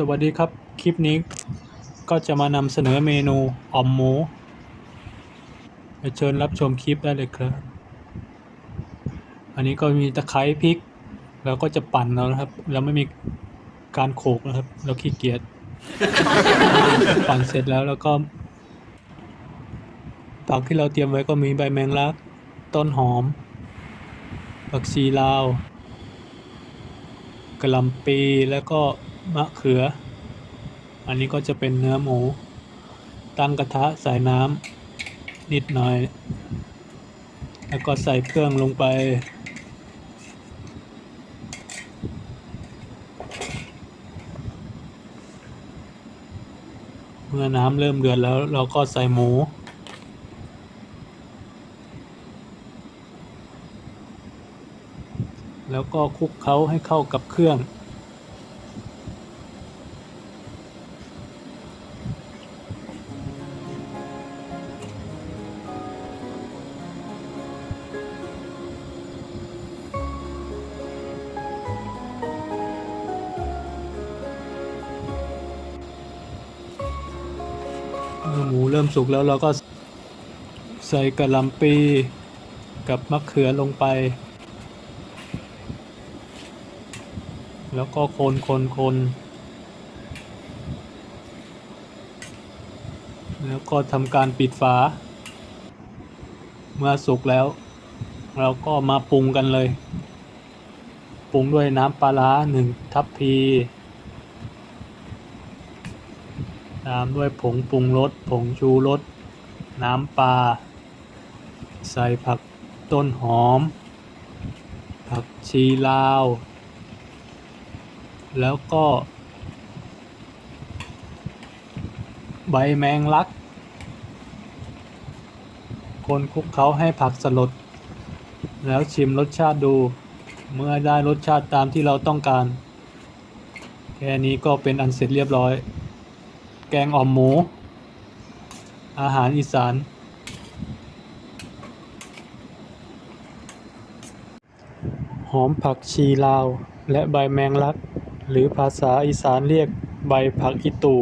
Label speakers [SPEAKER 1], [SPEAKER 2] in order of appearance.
[SPEAKER 1] สวัสดีครับ คลิปนี้ก็จะมานำเสนอเมนูอ่อมหมูเชิญรับชมคลิปได้เลยครับ อันนี้ก็มีตะไคร้พริก แล้วก็จะปั่นแล้วนะครับ เราไม่มีการโขลกนะครับ เราขี้เกียจ ปั่นเสร็จแล้วแล้วก็ผักที่เราเตรียมไว้ก็มีใบแมงลัก ต้นหอมผักชีลาวกระลำปีแล้วก็ มะเขือ อันนี้ก็จะเป็นเนื้อหมู ตั้งกระทะใส่น้ำนิดหน่อย แล้วก็ใส่เครื่องลงไป เมื่อน้ำเริ่มเดือดแล้วเราก็ใส่หมูแล้วก็คลุกเคล้าให้เข้ากับเครื่อง หมูเริ่มสุกแล้วเราก็ใส่กระลำปีกับมะเขือลงไป แล้วก็คนคนคนแล้วก็ทำการปิดฝา เมื่อสุกแล้ว เราก็มาปรุงกันเลย ปรุงด้วยน้ำปลาร้าหนึ่งทัพพี ตามด้วยผงปรุงรส ผงชูรส น้ำปลา ใส่ผักต้นหอม ผักชีลาว แล้วก็ ใบแมงลัก คนคลุกเขาให้ผักสลด แล้วชิมรสชาติดู เมื่อได้รสชาติตามที่เราต้องการ แค่นี้ก็เป็นอันเสร็จเรียบร้อย แกงอ่อมหมู อาหารอีสาน หอมผักชีลาว และใบแมงลัก หรือภาษาอีสานเรียกใบผักอีตู